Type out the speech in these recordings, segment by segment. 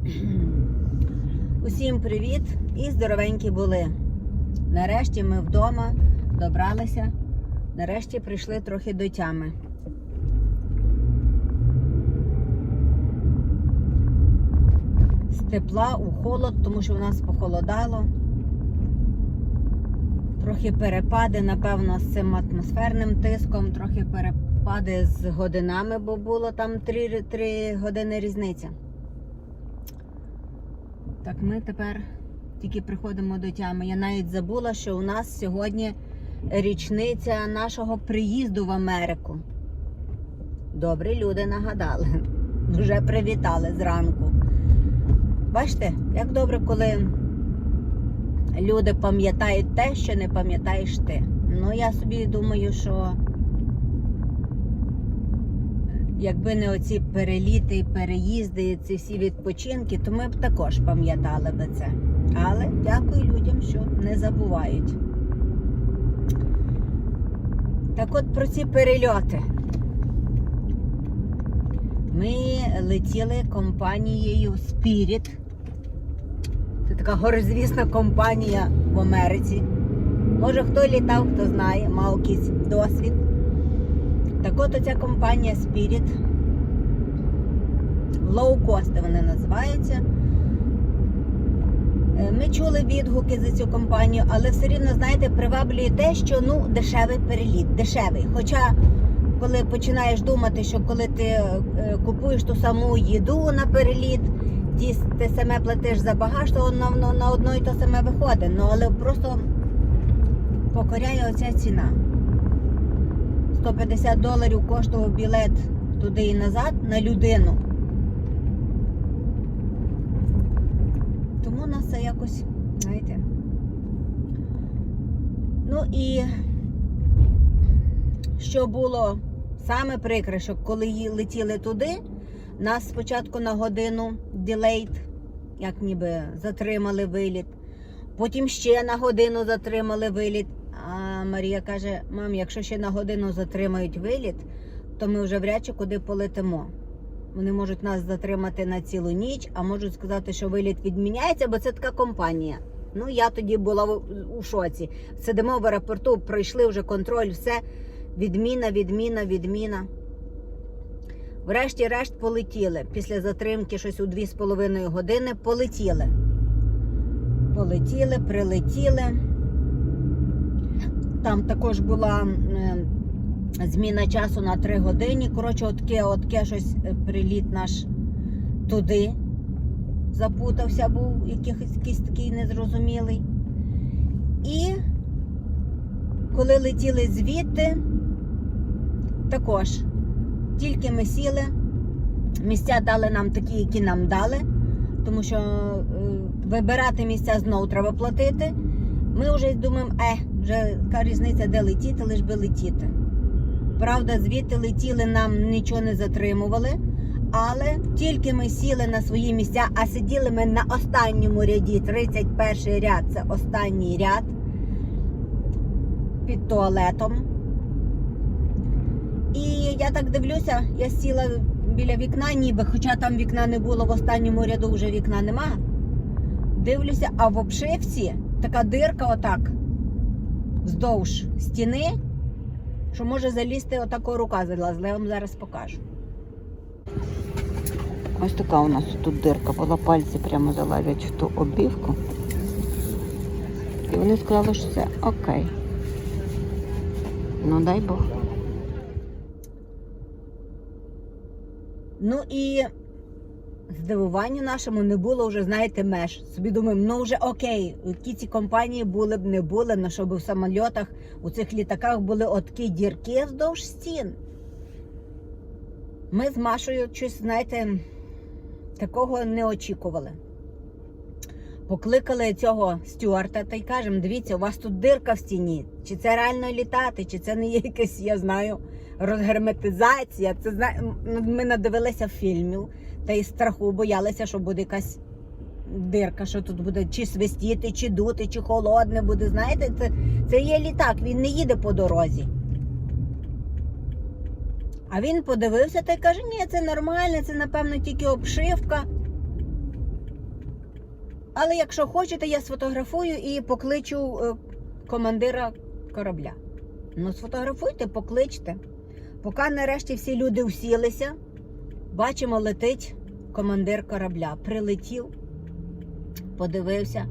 Усім привіт і здоровенькі були. Нарешті ми вдома добралися. Нарешті прийшли трохи до тями. З тепла у холод, тому що у нас похолодало. Трохи перепади, напевно, з цим атмосферним тиском, трохи перепади з годинами, бо було там 3, 3 години різниця. Так ми тепер тільки приходимо до тями. Я навіть забула, що у нас сьогодні річниця нашого приїзду в Америку. Добрі люди нагадали. Вже привітали зранку. Бачите, як добре, коли люди пам'ятають те, що не пам'ятаєш ти. Ну, я собі думаю, що якби не оці переліти, переїзди, ці всі відпочинки, то ми б також пам'ятали би це. Але дякую людям, що не забувають. Так от про ці перельоти. Ми летіли компанією Spirit. Це така горизвісна компанія в Америці. Може хто літав, хто знає, мав якийсь досвід. Так от оця компанія Spirit. Low cost вони називаються. Е, Ми чули відгуки за цю компанію, але все рівно, знаєте, приваблює те, що ну, дешевий переліт, дешевий. Хоча, коли починаєш думати, що коли ти е, купуєш ту саму їду на переліт, ти саме платиш за багаж, то на, на одно і то саме виходить. Ну, але просто покоряє оця ціна. 150 доларів коштував білет туди і назад на людину. Тому нас це якось, знаєте. Ну і що було саме прикре, що коли летіли туди, нас спочатку на годину delayed, як ніби затримали виліт. Потім ще на годину затримали виліт. Марія каже: мам, якщо ще на годину затримають виліт, то ми вже вряд чи куди полетимо. Вони можуть нас затримати на цілу ніч, а можуть сказати, що виліт відміняється, бо це така компанія. Ну, я тоді була у шоці. Сидимо в аеропорту, пройшли вже контроль, все. Відміна, відміна, відміна. Врешті-решт полетіли. Після затримки щось у 2,5 години полетіли. Полетіли, прилетіли. Там також була е, зміна часу на 3 години. Коротше, отке, отке щось е, приліт наш туди запутався, був якийсь, якийсь такий незрозумілий. І коли летіли звідти, також тільки ми сіли, місця дали нам такі, які нам дали, тому що е, вибирати місця знову треба платити. Ми вже думаємо, е, вже яка різниця, де летіти, лиш би летіти. Правда, звідти летіли, нам нічого не затримували. Але тільки ми сіли на свої місця, а сиділи ми на останньому ряді, 31 ряд це останній ряд під туалетом. І я так дивлюся, я сіла біля вікна, ніби, хоча там вікна не було в останньому ряду, вже вікна нема. Дивлюся, а в обшивці така дирка отак вздовж стіни, що може залізти отако рука залазила. Я вам зараз покажу. Ось така у нас тут дирка була, пальці прямо залазять в ту обівку. І вони сказали, що це окей. Ну дай Бог. Ну і здивуванню нашому не було вже, знаєте, меж. Собі думаємо, ну вже окей, які ці компанії були б не були, на щоб в самольотах, у цих літаках були отакі дірки вздовж стін. Ми з Машою щось, знаєте, такого не очікували. Покликали цього стюарта та й кажемо, дивіться, у вас тут дирка в стіні. Чи це реально літати, чи це не є якась, я знаю, розгерметизація. Це Ми надивилися фільмів та й страху боялися, що буде якась дирка, що тут буде чи свистіти, чи дути, чи холодне буде. Знаєте, це, це є літак, він не їде по дорозі. А він подивився та й каже, ні, це нормально, це напевно тільки обшивка. Але якщо хочете, я сфотографую і покличу е, командира корабля. Ну, сфотографуйте, покличте. Поки нарешті всі люди всілися, бачимо, летить командир корабля. Прилетів, подивився.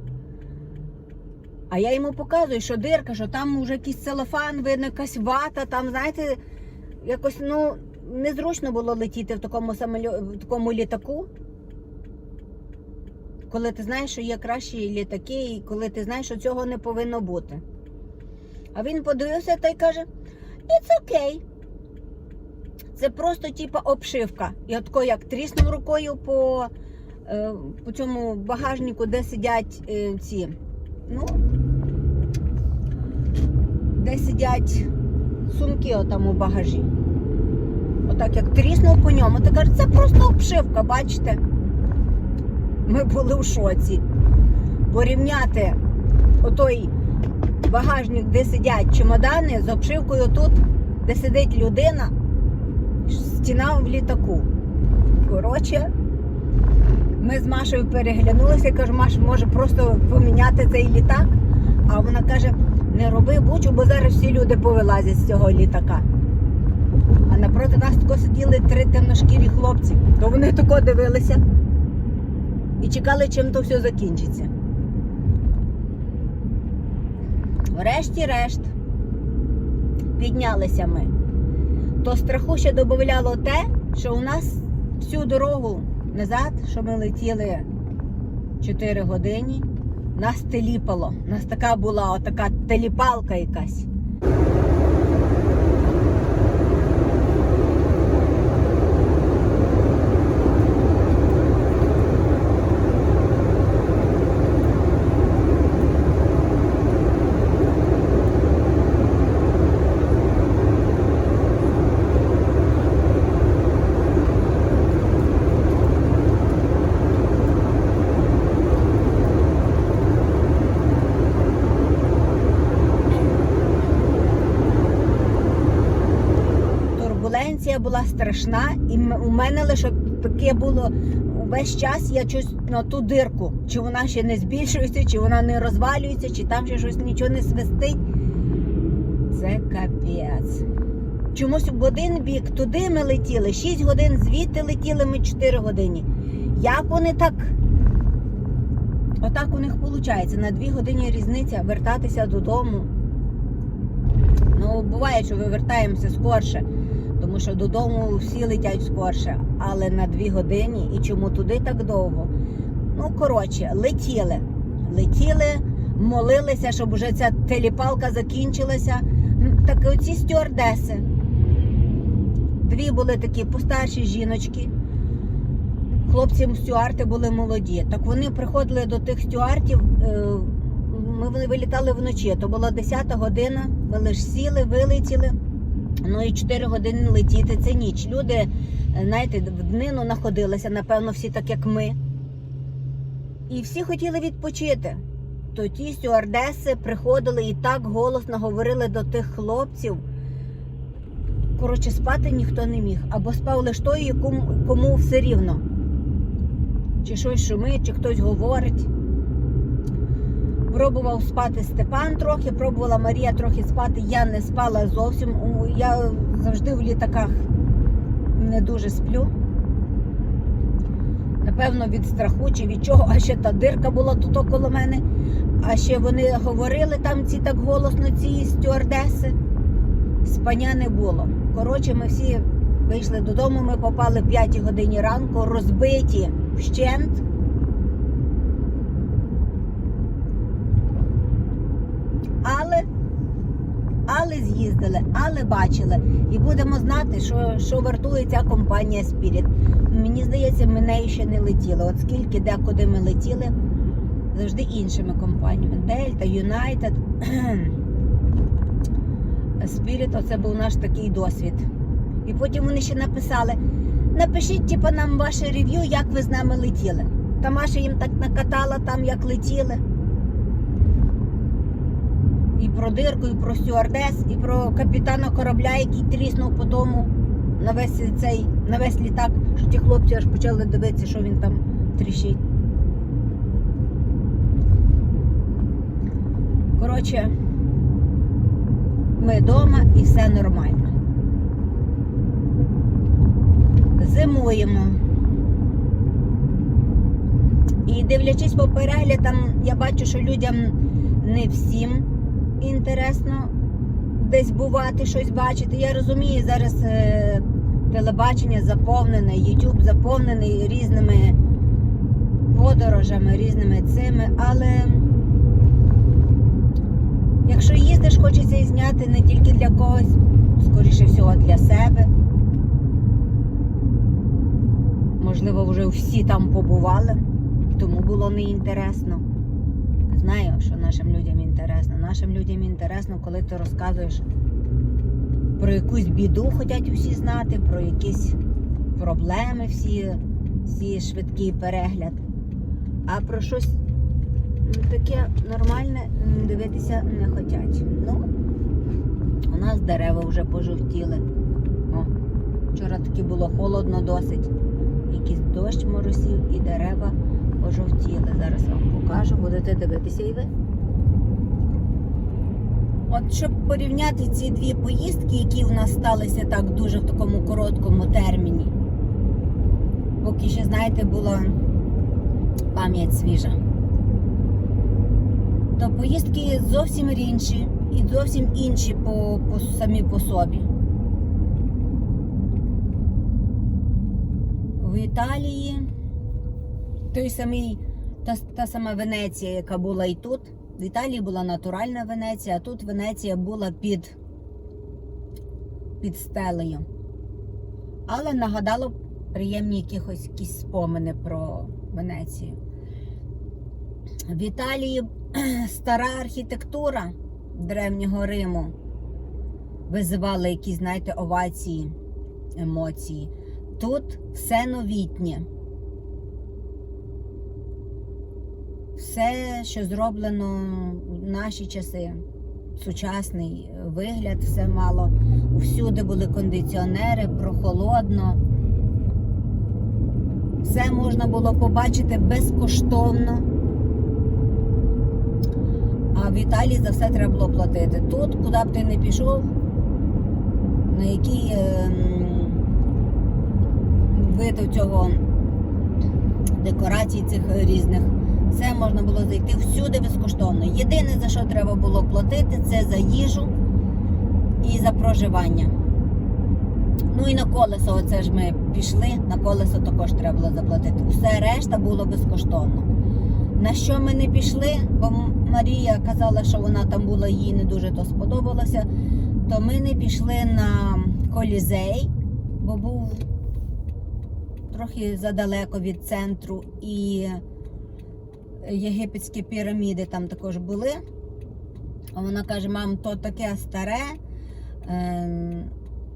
А я йому показую, що дирка, що там вже якийсь целофан, видно, якась вата, там, знаєте, якось ну, незручно було летіти в такому, самолю... в такому літаку. Коли ти знаєш, що є кращі літаки, і коли ти знаєш, що цього не повинно бути. А він подивився та й каже: It's okay. Це просто типа обшивка. І отко як тріснув рукою по, е, по цьому багажнику, де сидять е, ці. Ну, де сидять сумки отам у багажі. Отак як тріснув по ньому. Ти каже, це просто обшивка, бачите? Ми були в шоці. Порівняти отой багажник, де сидять чемодани, з обшивкою тут, де сидить людина, стіна в літаку. Коротше, ми з Машею переглянулися, я кажу, Маш, може просто поміняти цей літак. А вона каже, не роби бучу, бо зараз всі люди повилазять з цього літака. А напроти нас тако сиділи три темношкірі хлопці, то вони тако дивилися і чекали, чим то все закінчиться. Врешті-решт піднялися ми. То страху ще додавало те, що у нас всю дорогу назад, що ми летіли 4 години, нас теліпало. У нас така була отака теліпалка якась. Була страшна, і у мене лише таке було увесь час. Я щось на ту дирку, чи вона ще не збільшується, чи вона не розвалюється, чи там ще щось нічого не свистить. Це капець. Чомусь в один бік туди ми летіли, 6 годин звідти летіли ми 4 години. Як вони так? Отак у них виходить. На 2 години різниця вертатися додому. Ну, буває, що вивертаємося скорше, тому що додому всі летять скорше, але на дві години і чому туди так довго? Ну, коротше, летіли. Летіли, молилися, щоб вже ця теліпалка закінчилася. Так оці стюардеси. Дві були такі постарші жіночки. Хлопці стюарти були молоді. Так вони приходили до тих стюартів. е, Ми вилітали вночі. То була 10 година. Ми лише сіли, вилетіли. Ну і 4 години летіти. Це ніч. Люди, е, знаєте, в днину знаходилися, напевно, всі так, як ми. І всі хотіли відпочити. То ті стюардеси приходили і так голосно говорили до тих хлопців. Коротше, спати ніхто не міг. Або спав лише той, кому все рівно. Чи щось шумить, чи хтось говорить. Пробував спати Степан трохи, пробувала Марія трохи спати. Я не спала зовсім. Я завжди в літаках не дуже сплю. Напевно, від страху чи від чого, а ще та дирка була тут около мене. А ще вони говорили там ці так голосно, ці стюардеси. Спання не було. Коротше, ми всі вийшли додому, ми попали в 5 годині ранку, розбиті вщент. Але, але але бачили. І будемо знати, що, що вартує ця компанія Spirit. Мені здається, ми нею ще не летіли. От скільки де куди ми летіли, завжди іншими компаніями. Delta, United. Spirit, оце був наш такий досвід. І потім вони ще написали: напишіть, типу, нам ваше рев'ю, як ви з нами летіли. Та Маша їм так накатала там, як летіли. І про дирку, і про стюардес, і про капітана корабля, який тріснув по тому на весь цей на весь літак, що ті хлопці аж почали дивитися, що він там тріщить. коротше, ми вдома і все нормально. Зимуємо. І дивлячись по переглядам, я бачу, що людям не всім інтересно десь бувати, щось бачити. Я розумію, зараз е, телебачення заповнене, YouTube заповнений різними подорожами, різними цими, але якщо їздиш, хочеться і зняти не тільки для когось, скоріше всього для себе. Можливо, вже всі там побували, тому було неінтересно. Знаю, що нашим людям інтересно. Нашим людям інтересно, коли ти розказуєш про якусь біду, хочуть всі знати, про якісь проблеми, всі, всі швидкий перегляд. А про щось таке нормальне дивитися не хочуть. Ну, у нас дерева вже пожовтіли. О, вчора таки було холодно досить. Якийсь дощ моросів і дерева пожовтіли. Зараз вам покажу, будете дивитися і ви. От щоб порівняти ці дві поїздки, які в нас сталися так дуже в такому короткому терміні. Поки ще, знаєте, була пам'ять свіжа. То поїздки зовсім інші і зовсім інші по, по самі по собі. В Італії той самий, та, та сама Венеція, яка була і тут. В Італії була натуральна Венеція, а тут Венеція була під, під стелею. Але нагадало приємні якихось якісь спомини про Венецію. В Італії стара архітектура древнього Риму визивала якісь, знаєте, овації, емоції. Тут все новітнє. Все, що зроблено в наші часи, сучасний вигляд, все мало. Всюди були кондиціонери, прохолодно. Все можна було побачити безкоштовно. А в Італії за все треба було платити. Тут, куди б ти не пішов, на який ем, вид цього декорацій цих різних. Все можна було зайти всюди безкоштовно. Єдине, за що треба було платити, це за їжу і за проживання. Ну і на колесо, оце ж ми пішли, на колесо також треба було заплатити. Все решта було безкоштовно. На що ми не пішли, бо Марія казала, що вона там була, їй не дуже то сподобалося, то ми не пішли на колізей, бо був трохи задалеко від центру і єгипетські піраміди там також були. А вона каже, мам, то таке старе. Ем,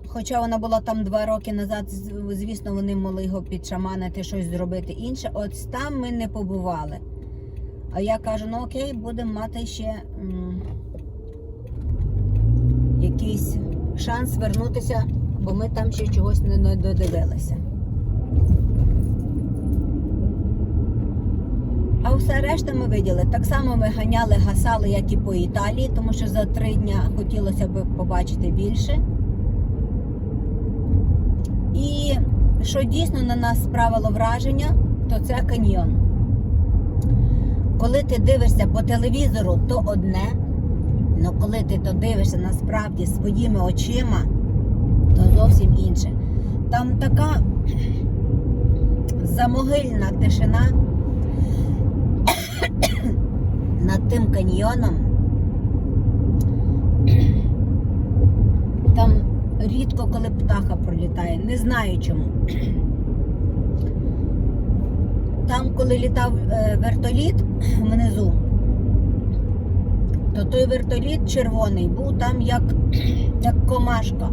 Хоча вона була там два роки назад, звісно, вони могли його підшаманити, щось зробити інше. От там ми не побували. А я кажу, ну окей, будемо мати ще м, якийсь шанс вернутися, бо ми там ще чогось не не додивилися. Все решта ми виділи. Так само ми ганяли, гасали, як і по Італії, тому що за три дня хотілося б побачити більше. І що дійсно на нас справило враження, то це каньйон. Коли ти дивишся по телевізору, то одне. але коли ти то дивишся насправді своїми очима, то зовсім інше. Там така замогильна тишина над тим каньйоном. Там рідко коли птаха пролітає, не знаю чому. Там, коли літав е, вертоліт внизу, то той вертоліт червоний був там як, як комашка.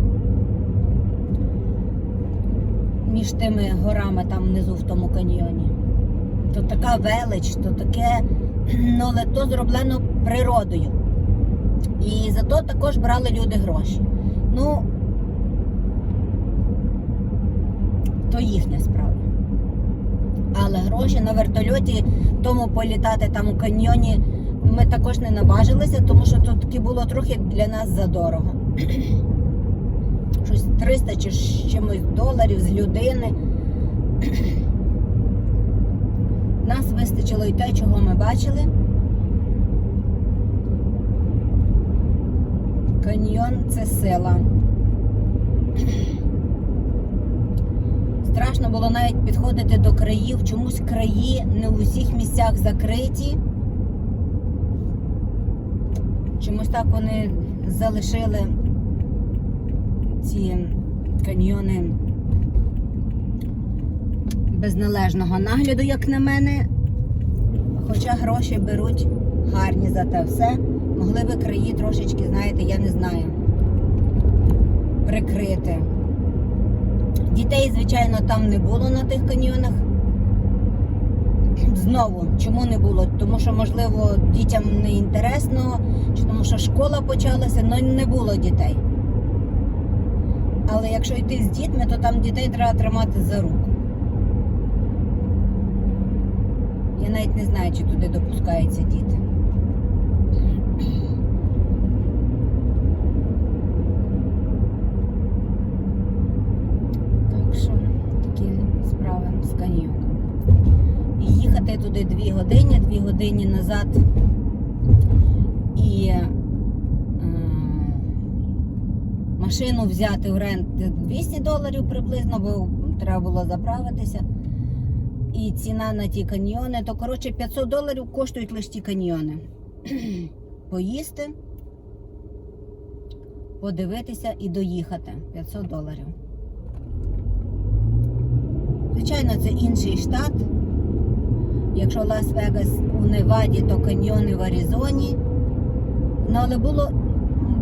Між тими горами там внизу в тому каньйоні. То така велич, то таке, ну але то зроблено природою. І за то також брали люди гроші. Ну, то їхня справа. Але гроші на вертольоті тому політати там у каньйоні ми також не наважилися, тому що тут таки було трохи для нас задорого. Щось 300 чи чимось доларів з людини. Нас вистачило і те, чого ми бачили. Каньйон це сила. Страшно було навіть підходити до країв. Чомусь краї не у всіх місцях закриті. Чомусь так вони залишили ці каньйони без належного нагляду, як на мене. Хоча гроші беруть гарні за те все. Могли би краї трошечки, знаєте, я не знаю, прикрити. Дітей, звичайно, там не було на тих каньйонах. Знову, чому не було? Тому що, можливо, дітям не інтересно, чи тому що школа почалася, але не було дітей. Але якщо йти з дітьми, то там дітей треба тримати за руку. Я навіть не знаю, чи туди допускаються діти. Так що такі справи з каньйоном. І їхати туди дві години, дві години назад. І е, машину взяти в рент 200 доларів приблизно, бо треба було заправитися. І ціна на ті каньйони, то коротше 500 доларів коштують лише ті каньйони. Поїсти, подивитися і доїхати 500 доларів. Звичайно, це інший штат. Якщо Лас-Вегас у Неваді, то каньйони в Аризоні. Ну, але було,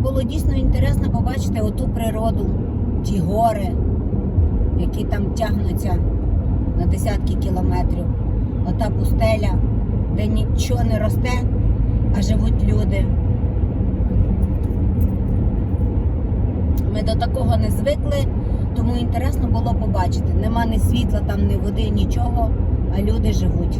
було дійсно інтересно побачити оту природу, ті гори, які там тягнуться на десятки кілометрів. Ота пустеля, де нічого не росте, а живуть люди. Ми до такого не звикли, тому інтересно було побачити. Нема ні світла, там, ні води, нічого, а люди живуть.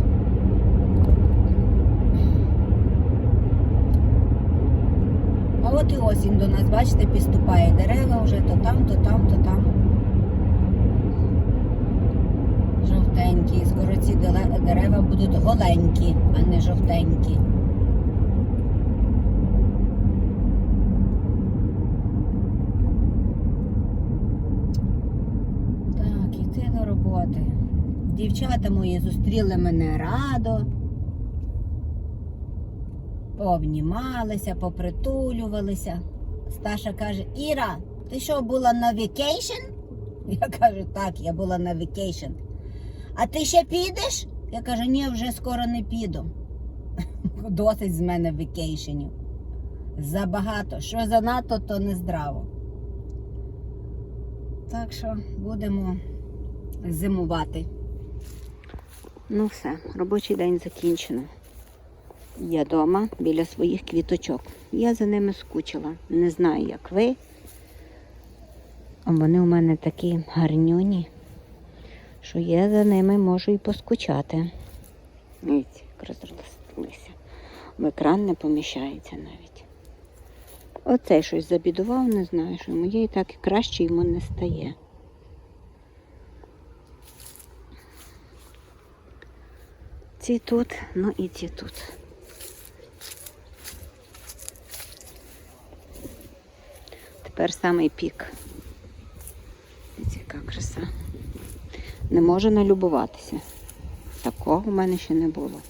А от і осінь до нас, бачите, підступає дерева вже то там, то там, то там. Жовтенькі. Скоро ці дерева будуть голенькі, а не жовтенькі. Так, іти до роботи. Дівчата мої зустріли мене радо. Пообнімалися, попритулювалися. Сташа каже: Іра, ти що була на вікейшн? Я кажу, так, я була на вікейшн. А ти ще підеш? Я кажу, ні, вже скоро не піду. Досить з мене вікейшенів. Забагато. Що занадто, то не здраво. Так що будемо зимувати. Ну все, робочий день закінчено. Я вдома біля своїх квіточок. Я за ними скучила. Не знаю, як ви. А вони у мене такі гарнюні, що я за ними можу і поскучати. Дивіться, як розрослися. В екран не поміщається навіть. Оцей щось забідував, не знаю, що йому є і так краще йому не стає. Ці тут, ну і ці тут. Тепер самий пік. Ось яка краса. Не можу налюбуватися. Такого в мене ще не було.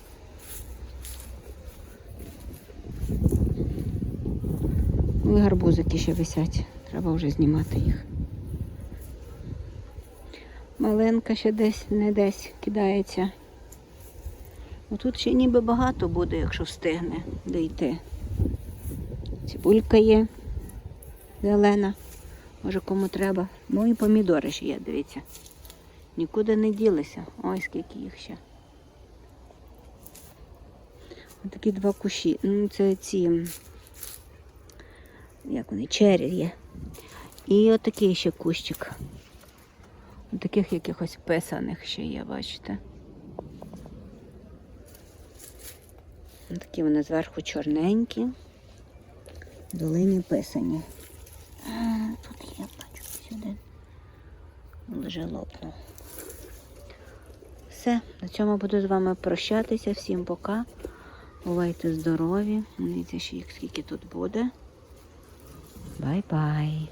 Ну і гарбузики ще висять. Треба вже знімати їх. Малинка ще десь не десь кидається. Ну, Тут ще ніби багато буде, якщо встигне дійти. Цибулька є зелена. Може кому треба. Ну і помідори ще є, дивіться. Нікуди не ділися. Ой, скільки їх ще. Ось такі два кущі. Ну, це ці, як вони, чері є. І отакий ще кущик. Таких якихось писаних ще є, бачите. Такі вони зверху чорненькі. Долині писані. А, Тут я бачу сюди. Вже лопнув. Все, на цьому буду з вами прощатися. Всім пока. Бувайте здорові. Дивіться, скільки тут буде. Бай-бай.